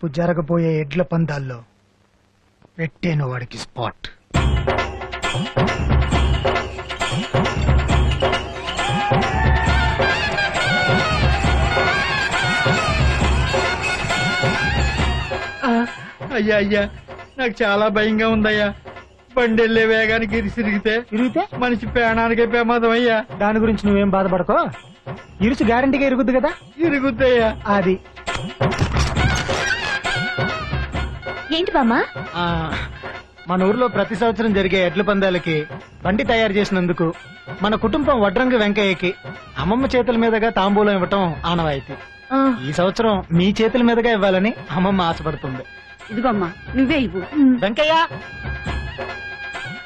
రేపు జరగబోయే ఎడ్ల పందాల్లో పెట్టేను వాడికి స్పాట్. అయ్యా అయ్యా నాకు చాలా భయంగా ఉందయ్యా. బండి వెళ్ళే వేగానికి ఇరిసిరిగితే తిరిగితే మనిషి ప్రాణానికే ప్రమాదం అయ్యా. దాని గురించి నువ్వేం బాధపడకో? ఇరుసు గ్యారంటీగా ఇరుగుద్ది కదా? ఇరుగుద్దయ్యా. అది. ఏంటి బామ్మ? ఆ, మన ఊర్లో ప్రతి సంవత్సరం జరిగే ఎడ్ల పందాలకి బండి తయారు చేసినందుకు మన కుటుంబం వడ్రంగి వెంకయ్యకి అమ్మమ్మ చేతుల మీదుగా తాంబూలం ఇవ్వటం ఆనవాయితీ. ఆ, ఈ సంవత్సరం మీ చేతుల మీదుగా ఇవ్వాలని అమ్మమ్మ ఆశపడుతుంది. ఇదిగోమ్మా నువ్వే ఇవ్వు. ఉమ్, వెంకయ్య!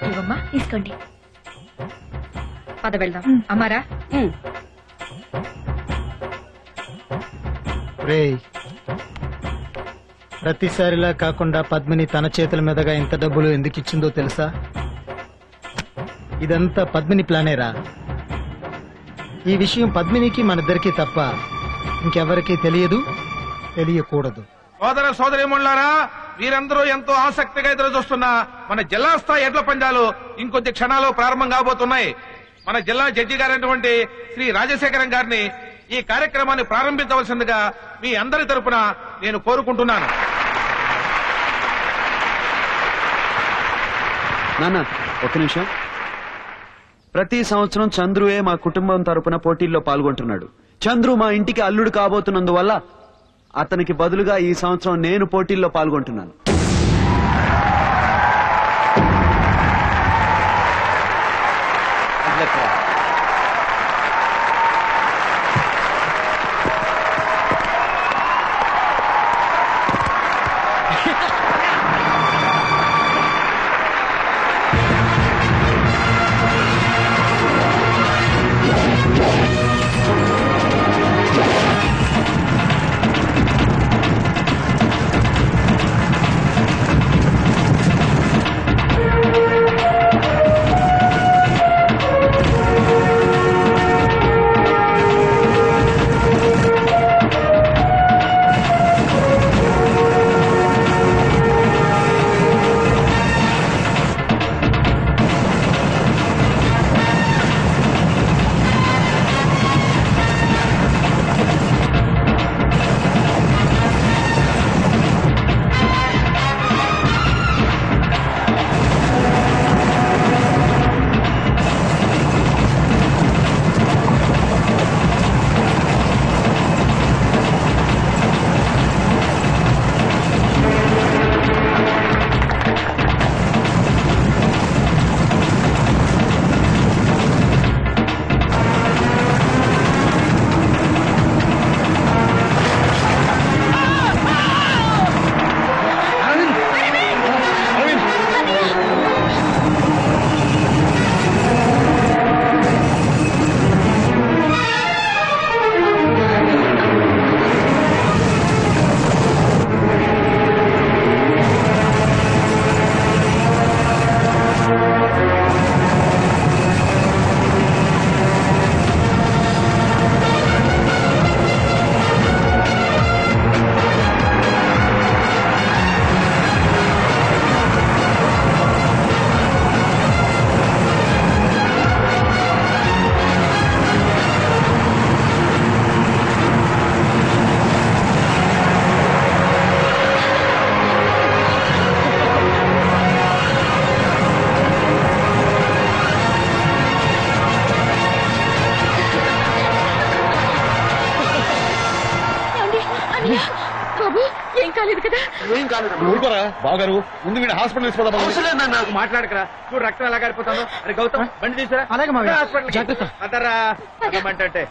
ఇవ్వమ్మా తీసుకోండి. పద వెళ్దాం. ఉమ్. అమ్మారా. రేయ్ ప్రతిసారిలా కాకుండా పద్మిని తన చేతుల మీదుగా ఇంత డబ్బులు ఎందుకు ఇచ్చిందో తెలుసా? ఇదంతా పద్మిని ప్లానేరా. ఈ విషయం పద్మినికి మనిద్దరికి తప్ప ఇంకెవరికీ తెలియదు తెలియకూడదు. సోదర సోదరిమణులారా వీరందరూ ఎంతో ఆసక్తిగా ఎదురు చూస్తున్న మన జిల్లా స్థాయి ఎడ్ల పందాలు ఇంకొద్ది క్షణాలు ప్రారంభం కాబోతున్నాయి. మన జిల్లా జడ్జి గారైనటువంటి శ్రీ రాజశేఖరం గారిని ఈ కార్యక్రమాన్ని ప్రారంభించవలసిందిగా మీ అందరి తరపున నేను కోరుకుంటున్నాను. నాన్న ఒక్క నిమిషం. ప్రతి సంవత్సరం చంద్రుయే మా కుటుంబం తరపున పోటీల్లో పాల్గొంటున్నాడు. చంద్రు మా ఇంటికి అల్లుడు కాబోతున్నందువల్ల అతనికి బదులుగా ఈ సంవత్సరం నేను పోటీల్లో పాల్గొంటున్నాను. ఏమండి? ఏం కాలేదు కదా? ఊరుకోరా బాగారు ముందు మీరు హాస్పిటల్ తీసుకోదాం మాట్లాడకరా. చూడు రక్తం ఎలా కారిపోతాను అరే గౌతమ్ బండి తీసురా అలాగే. హాస్పిటల్ జాగ్రత్త. అదరా. అదమంటే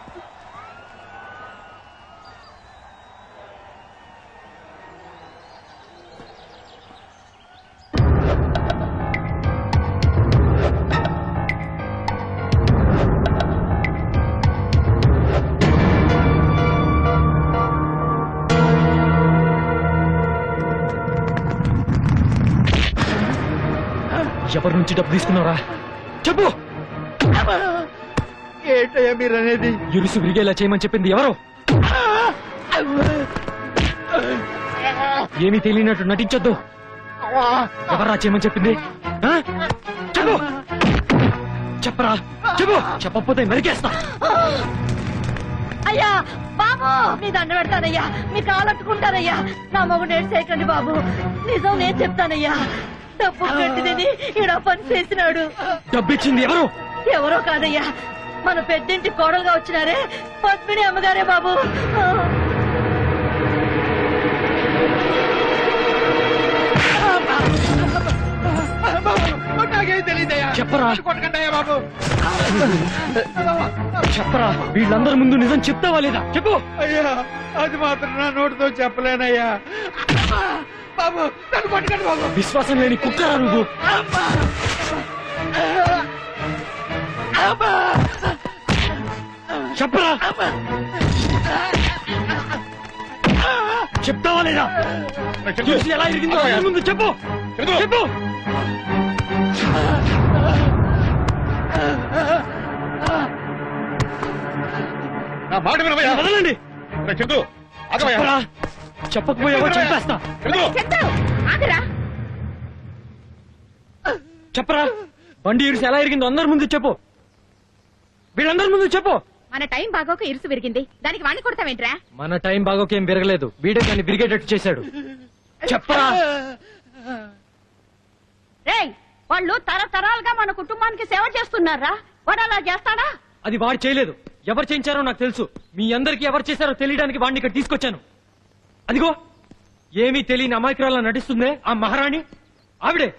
ఎవరి నుంచి డబ్బు తీసుకున్నారా చెప్పు! ఏంటయ్యా మీరు అనేది ఇరుసు విరిగేలా చేయమని చెప్పింది ఎవరు? ఏమీ తెలియనట్టు నటించొద్దు. ఎవరా చేయమని చెప్పింది? చెప్పు! చెప్పరా? చెప్పు! చెప్పకపోతే నరికేస్తా అయ్యా బాబు! మీ దండ పెడతానయ్యా. మీ కాలట్టుకుంటానయ్యా నా మగు నేడు చేయకండి బాబు. నిజం నేను చెప్తానయ్యా. డబ్బు కట్టిదని ఈడ పని చేసినాడు. డబ్బిచ్చింది ఎవరు? ఎవరో కాదయ్యా మన పెద్దింటి కోడలుగా వచ్చినారే పద్మిని అమ్మగారే చెప్పరా? బాబు చెప్పరా? వీళ్ళందరి ముందు నిజం చెప్తావా లేదా? చెప్పు. అయ్యా అది మాత్రం నా నోటితో చెప్పలేనయ్యా. బాబు. నన్ను కొట్టకండి బాబు. విశ్వాసం లేని కుక్కరా నువ్వు? చెప్పరా? చెప్తావా లేదా? చూసి ఎలా ఇరిగిందో ముందు చెప్పు. చెప్పు. నా మాట వినవయ్యా. వదలండి. చంద్రు ఆగవయ్యా. చెప్పకపోయావో చంపేస్తా. ఆగరా. చెప్పరా. బండి ఇరిసి ఎలా ఇరిగిందో అందరి ముందు చెప్పు. వీళ్ళందరి ముందు చెప్పు. మన టైం బాగోక ఇరుసు విరిగింది. దానికి వాణ్ణి కొడతావేంట్రా? మన టైం బాగోకేం విరగలేదు. వీడే దాన్ని విరిగేటట్టు చేశాడు. చెప్పరా. రేయ్ వాళ్ళు తరతరాలుగా మన కుటుంబానికి సేవ చేస్తున్నారా? వాడు అలా చేస్తాడా? అది వాడు చేయలేదు. ఎవరు చేయించారో నాకు తెలుసు. మీ అందరికి ఎవరు చేశారో తెలియడానికి వాడిని ఇక్కడ తీసుకొచ్చాను. అదిగో ఏమీ తెలియని అమాయకురాలా నటిస్తుందే ఆ మహారాణి. ఆవిడే.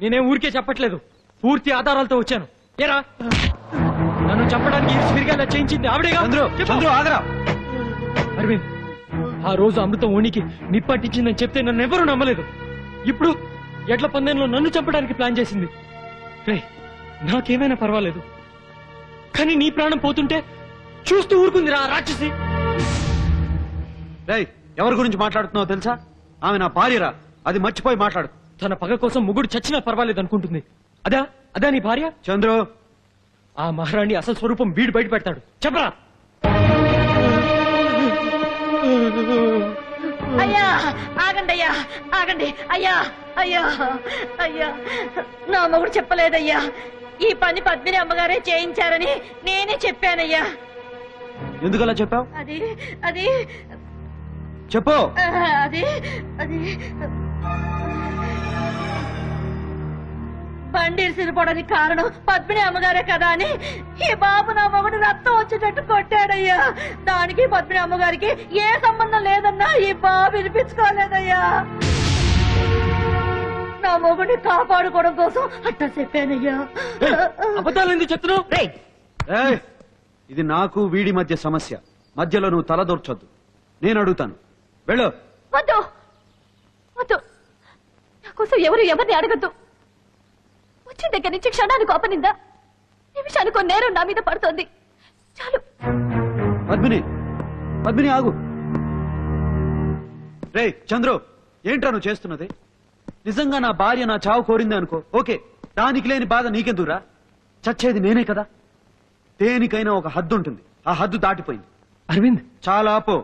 నేనేం ఊరికే చెప్పట్లేదు. పూర్తి ఆధారాలతో వచ్చాను. ఏరా? నన్ను చంపడానికి ఈ సిరిగా చేయించింది ఆవిడేగా? ఆగరా. అరవింద్ ఆ రోజు అమృతం ఓనికి నిప్పట్టించిందని చెప్తే నన్ను ఎవరూ నమ్మలేదు. ఇప్పుడు ఎడ్ల పందెంలో నన్ను చంపడానికి ప్లాన్ చేసింది. నాకేమైనా పర్వాలేదు. కానీ నీ ప్రాణం పోతుంటే చూస్తూ ఊరుకుంది రా రాక్షసి. రేయ్ ఎవరి గురించి మాట్లాడుతున్నావు తెలుసా? ఆమె నా భార్యరా అది మర్చిపోయి మాట్లాడు. తన పగ కోసం ముగ్గుడు చచ్చినా పర్వాలేదు అనుకుంటుంది. అదా అదా నీ భార్య? చంద్రు. ఆ మహారాణి అసలు స్వరూపం వీడు బయట పెడతాడు. చెప్పరా? అయ్యా ఆగండి అయ్యా ఆగండి. అయ్యా అయ్యా అయ్యా. నా మొగుడు చెప్పలేదయ్యా. ఈ పని పద్మిని అమ్మగారే చేయించారని నేనే చెప్పానయ్యా. ఎందుకలా చెప్పావు? అది అది చెప్పు. అది అది బండి సిరిపోవడానికి కారణం పద్మిని అమ్మగారే కదా అని ఈ బాబు నా మొగుడు రక్తం వచ్చేటట్టు కొట్టాడయ్యా. దానికి పద్మిని అమ్మగారికి ఏ సంబంధం లేదన్నా ఈ బాబు వినిపించుకోలేదయ్యా. నా మొగుడిని కాపాడుకోవడం కోసం అట్టా చెప్పానయ్యా. అబద్ధాలు ఎందుకు చెప్తున్నావు? ఏయ్, ఇది నాకు వీడి మధ్య సమస్య. మధ్యలో నువ్వు తలదూర్చొద్దు నేను అడుగుతాను. వెళ్ళు. వద్దు. వద్దు. నా కోసం ఎవరు ఎవరిని అడగద్దు. వచ్చిన దగ్గర నుంచి క్షణానికి కోపనిందా? నిమిషానికి నేరం నా మీద పడుతోంది. చాలు. పద్మిని. పద్మిని ఆగు. రే చంద్రు ఏంట్రా నువ్వు చేస్తున్నది? నిజంగా నా భార్య నా చావు కోరింది అనుకో. ఓకే దానికి లేని బాధ నీకెందుకురా? చచ్చేది నేనే కదా? దేనికైనా ఒక హద్దు ఉంటుంది ఆ హద్దు దాటిపోయింది. అరవింద్! చాలా ఆపో